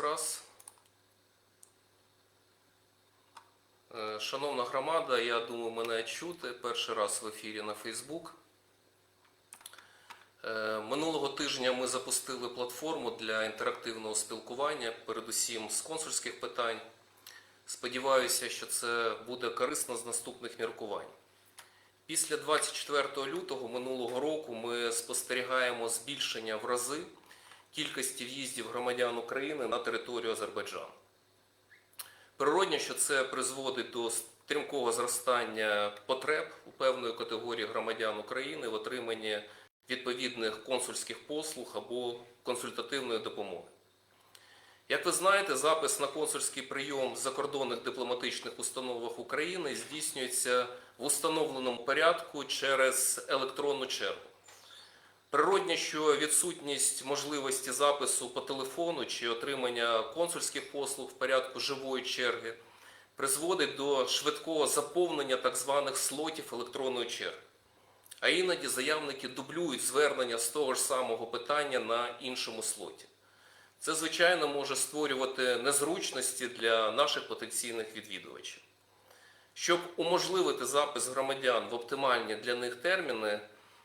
Раз. Е, Шановна громада, я думаю, мене чути. Перший раз в ефірі на Фейсбук. Е, Минулого тижня ми запустили платформу для інтерактивного спілкування, передусім з консульських питань. Сподіваюся, що це буде корисно з наступних міркувань. Після 24 лютого минулого року ми спостерігаємо збільшення в рази кількості в'їздів громадян України на територію Азербайджану. Природньо, що це призводить до стрімкого зростання потреб у певної категорії громадян України в отриманні відповідних консульських послуг або консультативної допомоги. Як ви знаєте, запис на консульський прийом в закордонних дипломатичних установах України здійснюється в установленому порядку через електронну чергу. Природне, що відсутність можливості запису по телефону чи отримання консульських послуг в порядку живої черги призводить до швидкого заповнення так званих слотів електронної черги. А іноді заявники дублюють звернення з того ж самого питання на іншому слоті. Це, звичайно, може створювати незручності для наших потенційних відвідувачів. Щоб уможливити запис громадян в оптимальні для них терміни,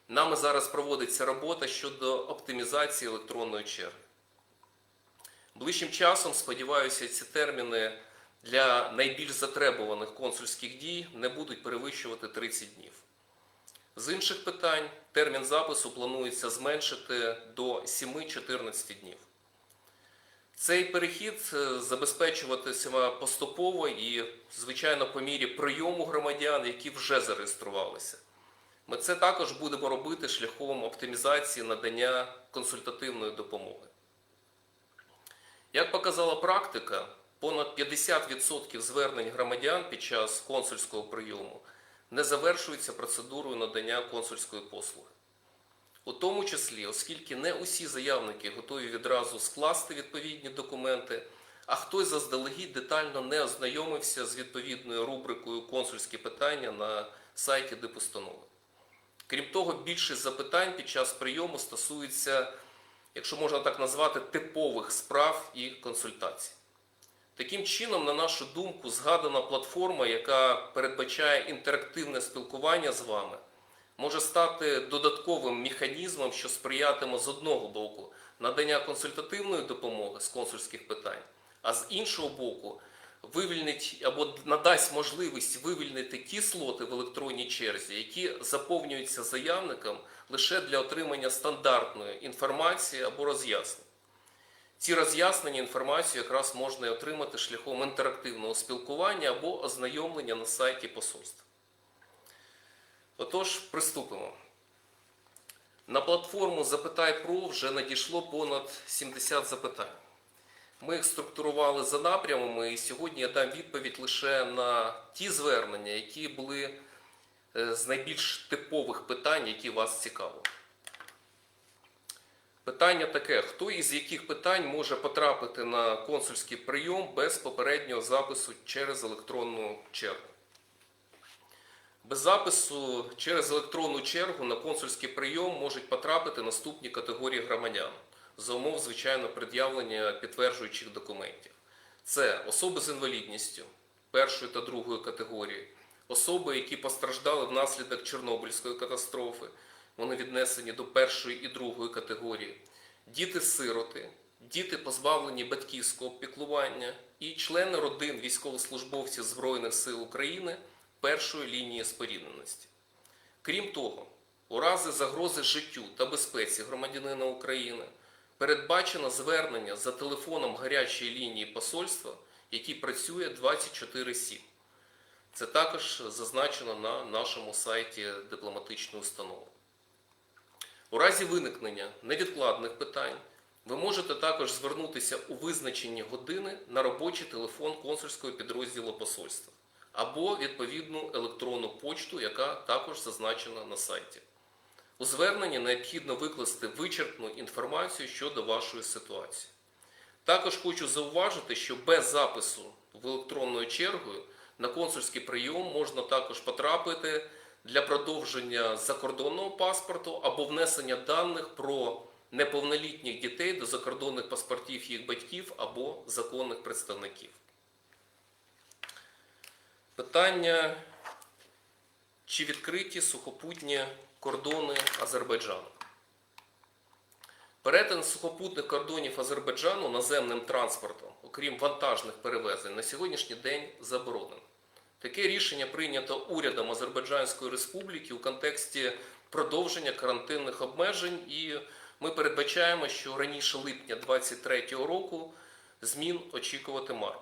нами зараз проводиться робота щодо оптимізації електронної черги. Ближчим часом, сподіваюся, ці терміни для найбільш затребуваних консульських дій не будуть перевищувати 30 днів. З інших питань термін запису планується зменшити до 7-14 днів. Цей перехід е, забезпечуватиме поступово і, звичайно, по мірі прийому громадян, які вже зареєструвалися. Ми це також будемо робити шляхом оптимізації надання консультативної допомоги. Як показала практика, понад 50% звернень громадян під час консульського прийому не завершуються процедурою надання консульської послуги. У тому числі, оскільки не усі заявники готові відразу скласти відповідні документи, а хтось заздалегідь детально не ознайомився з відповідною рубрикою консульські питання на сайті Дипустанови. Крім того, більшість запитань під час прийому стосується, якщо можна так назвати, типових справ і консультацій. Таким чином, на нашу думку, згадана платформа, яка передбачає інтерактивне спілкування з вами, може стати додатковим механізмом, що сприятиме з одного боку надання консультативної допомоги з консульських питань, а з іншого боку, вивільнить або надасть можливість вивільнити ті слоти в електронній черзі, які заповнюються заявником лише для отримання стандартної інформації або роз'яснень. Ці роз'яснення інформацію якраз можна і отримати шляхом інтерактивного спілкування або ознайомлення на сайті посольства. Отож, приступимо. На платформу Запитай Про вже надійшло понад 70 запитань. Ми їх структурували за напрямами, і сьогодні я дам відповідь лише на ті звернення, які були е, з найбільш типових питань, які вас цікавили. Питання таке: хто із яких питань може потрапити на консульський прийом без попереднього запису через електронну чергу? Без запису через електронну чергу на консульський прийом можуть потрапити наступні категорії громадян за умов, звичайно, пред'явлення підтверджуючих документів. Це особи з інвалідністю першої та другої категорії, особи, які постраждали внаслідок Чорнобильської катастрофи, вони віднесені до першої і другої категорії, діти-сироти, діти позбавлені батьківського піклування і члени родин військовослужбовців Збройних сил України першої лінії спорідненості. Крім того, у разі загрози життю та безпеці громадянина України передбачено звернення за телефоном гарячої лінії посольства, який працює 24-7. Це також зазначено на нашому сайті дипломатичної установи. У разі виникнення невідкладних питань ви можете також звернутися у визначені години на робочий телефон консульського підрозділу посольства або відповідну електронну почту, яка також зазначена на сайті. У зверненні необхідно викласти вичерпну інформацію щодо вашої ситуації. Також хочу зауважити, що без запису в електронною чергою на консульський прийом можна також потрапити для продовження закордонного паспорту або внесення даних про неповнолітніх дітей до закордонних паспортів їх батьків або законних представників. Питання, чи відкриті сухопутні кордони Азербайджану? Перетин сухопутних кордонів Азербайджану наземним транспортом, окрім вантажних перевезень, на сьогоднішній день заборонено. Таке рішення прийнято урядом Азербайджанської Республіки у контексті продовження карантинних обмежень, і ми передбачаємо, що раніше липня 2023 року змін очікувати марно.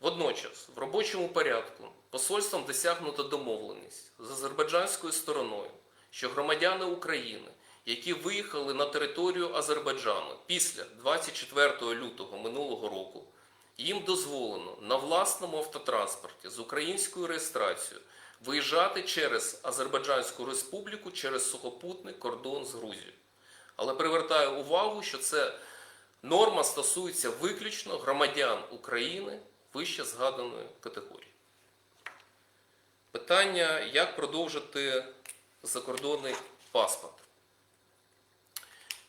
Водночас, в робочому порядку посольством досягнуто домовленість з азербайджанською стороною, що громадяни України, які виїхали на територію Азербайджану після 24 лютого минулого року, їм дозволено на власному автотранспорті з українською реєстрацією виїжджати через Азербайджанську республіку через сухопутний кордон з Грузією. Але привертаю увагу, що це норма стосується виключно громадян України вище згаданої категорії. Питання, як продовжити закордонний паспорт.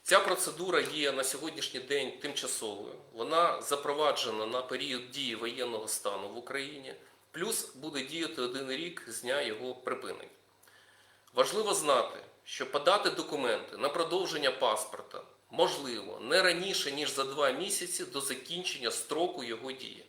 Ця процедура є на сьогоднішній день тимчасовою. Вона запроваджена на період дії воєнного стану в Україні, плюс буде діяти один рік з дня його припинення. Важливо знати, що подати документи на продовження паспорта можливо не раніше, ніж за два місяці до закінчення строку його дії.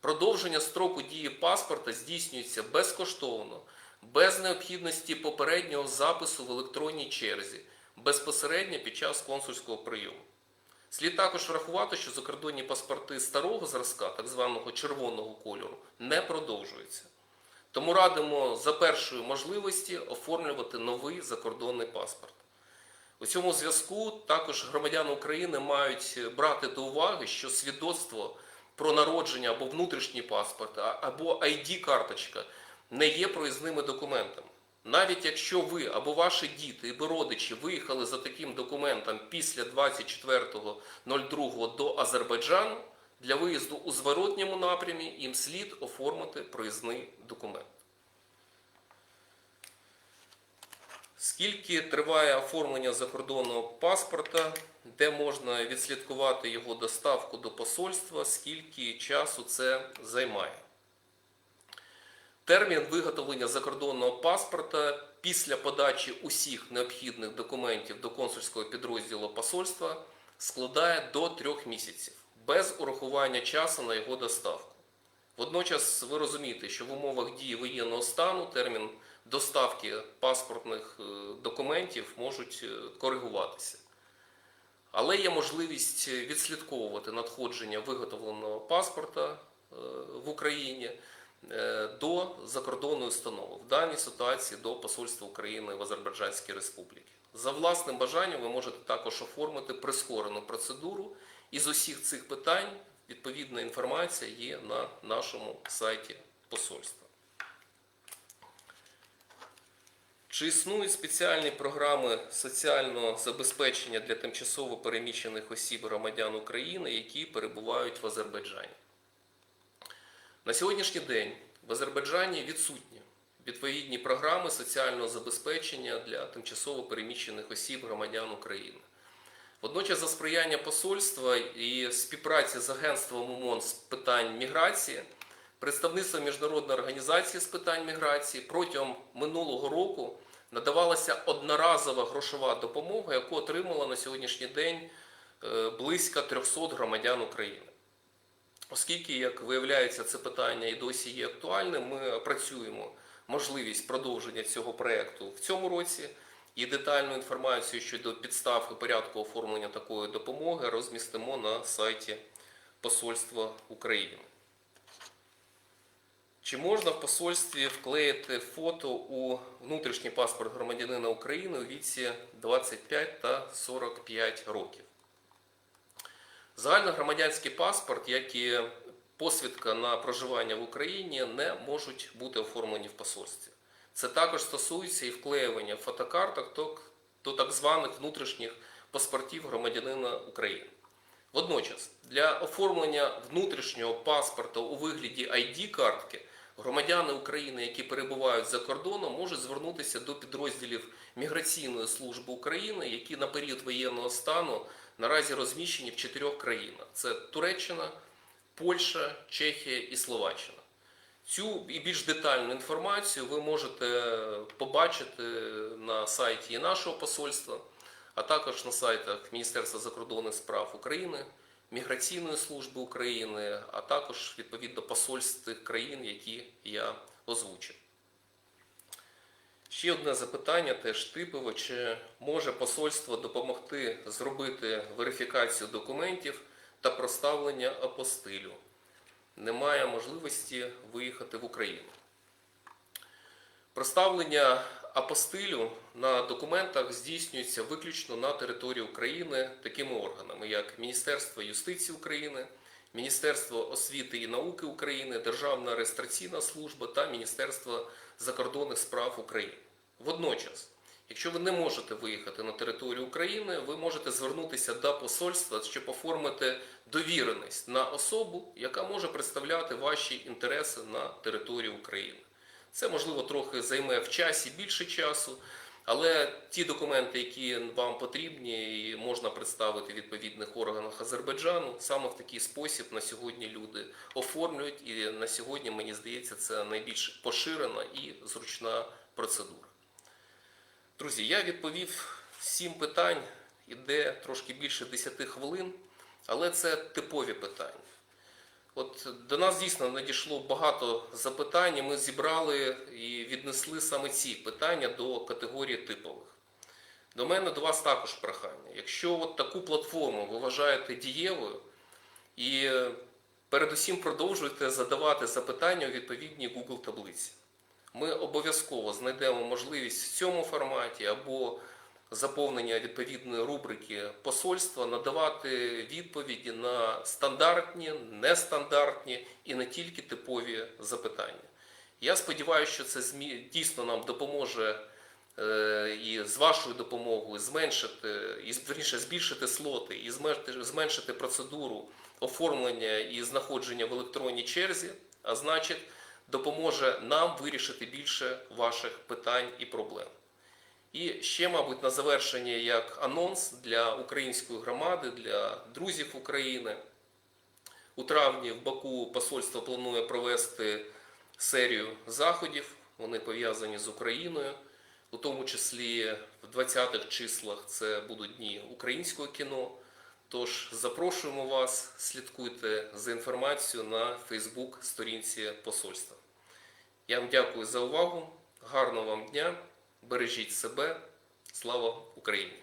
Продовження строку дії паспорта здійснюється безкоштовно, без необхідності попереднього запису в електронній черзі, безпосередньо під час консульського прийому. Слід також врахувати, що закордонні паспорти старого зразка, так званого червоного кольору, не продовжуються. Тому радимо за першої можливості оформлювати новий закордонний паспорт. У цьому зв'язку також громадяни України мають брати до уваги, що свідоцтво про народження або внутрішній паспорт, або ID-карточка не є проїзними документами. Навіть якщо ви або ваші діти або родичі виїхали за таким документом після 24.02 до Азербайджану, для виїзду у зворотньому напрямі їм слід оформити проїзний документ. Скільки триває оформлення закордонного паспорта, де можна відслідкувати його доставку до посольства, скільки часу це займає? Термін виготовлення закордонного паспорта після подачі усіх необхідних документів до консульського підрозділу посольства складає до трьох місяців без урахування часу на його доставку. Водночас ви розумієте, що в умовах дії воєнного стану термін доставки паспортних е, документів можуть е, коригуватися. Але є можливість відслідковувати надходження виготовленого паспорта е, в Україні е, до закордонної установи, в даній ситуації до Посольства України в Азербайджанській Республіці. За власним бажанням ви можете також оформити прискорену процедуру. Із усіх цих питань відповідна інформація є на нашому сайті посольства. Чи існують спеціальні програми соціального забезпечення для тимчасово переміщених осіб громадян України, які перебувають в Азербайджані? На сьогоднішній день в Азербайджані відсутні відповідні програми соціального забезпечення для тимчасово переміщених осіб громадян України. Водночас, за сприяння посольства і співпраці з агентством ОМОН з питань міграції, представництво міжнародної організації з питань міграції протягом минулого року надавалася одноразова грошова допомога, яку отримала на сьогоднішній день е, близько 300 громадян України. Оскільки, як виявляється, це питання і досі є актуальним, ми опрацюємо можливість продовження цього проєкту в цьому році. І детальну інформацію щодо підстав і порядку оформлення такої допомоги розмістимо на сайті Посольства України. Чи можна в посольстві вклеїти фото у внутрішній паспорт громадянина України у віці 25 та 45 років? Загальногромадянський паспорт, як і посвідка на проживання в Україні, не можуть бути оформлені в посольстві. Це також стосується і вклеювання фотокарток до- так званих внутрішніх паспортів громадянина України. Водночас, для оформлення внутрішнього паспорта у вигляді ID-картки громадяни України, які перебувають за кордоном, можуть звернутися до підрозділів Міграційної служби України, які на період воєнного стану наразі розміщені в чотирьох країнах: це Туреччина, Польща, Чехія і Словаччина. Цю і більш детальну інформацію ви можете побачити на сайті і нашого посольства, а також на сайтах Міністерства закордонних справ України, Міграційної служби України, а також відповідно посольств тих країн, які я озвучив. Ще одне запитання, теж типове, чи може посольство допомогти зробити верифікацію документів та проставлення апостилю? Немає можливості виїхати в Україну. Проставлення апостилю на документах здійснюється виключно на території України такими органами, як Міністерство юстиції України, Міністерство освіти і науки України, Державна реєстраційна служба та Міністерство закордонних справ України. Водночас, якщо ви не можете виїхати на територію України, ви можете звернутися до посольства, щоб оформити довіреність на особу, яка може представляти ваші інтереси на території України. Це можливо трохи займе в часі більше часу, але ті документи, які вам потрібні, і можна представити в відповідних органах Азербайджану, саме в такий спосіб на сьогодні люди оформлюють. І на сьогодні, мені здається, це найбільш поширена і зручна процедура. Друзі, я відповів сім питань, іде трошки більше 10 хвилин, але це типові питання. От до нас дійсно надійшло багато запитань, ми зібрали і віднесли саме ці питання до категорії типових. До мене до вас також прохання. Якщо от таку платформу ви вважаєте дієвою і е, передусім продовжуєте задавати запитання у відповідній Google таблиці. Ми обов'язково знайдемо можливість в цьому форматі або заповнення відповідної рубрики посольства надавати відповіді на стандартні, нестандартні і не тільки типові запитання. Я сподіваюся, що це дійсно нам допоможе е, і з вашою допомогою зменшити, і збільшити слоти, і зменшити процедуру оформлення і знаходження в електронній черзі, а значить, допоможе нам вирішити більше ваших питань і проблем. І ще, мабуть, на завершення як анонс для української громади, для друзів України. У травні в Баку посольство планує провести серію заходів. Вони пов'язані з Україною, у тому числі в 20-х числах це будуть дні українського кіно. Тож запрошуємо вас, слідкуйте за інформацією на Фейсбук сторінці посольства. Я вам дякую за увагу. Гарного вам дня. Бережіть себе. Слава Україні!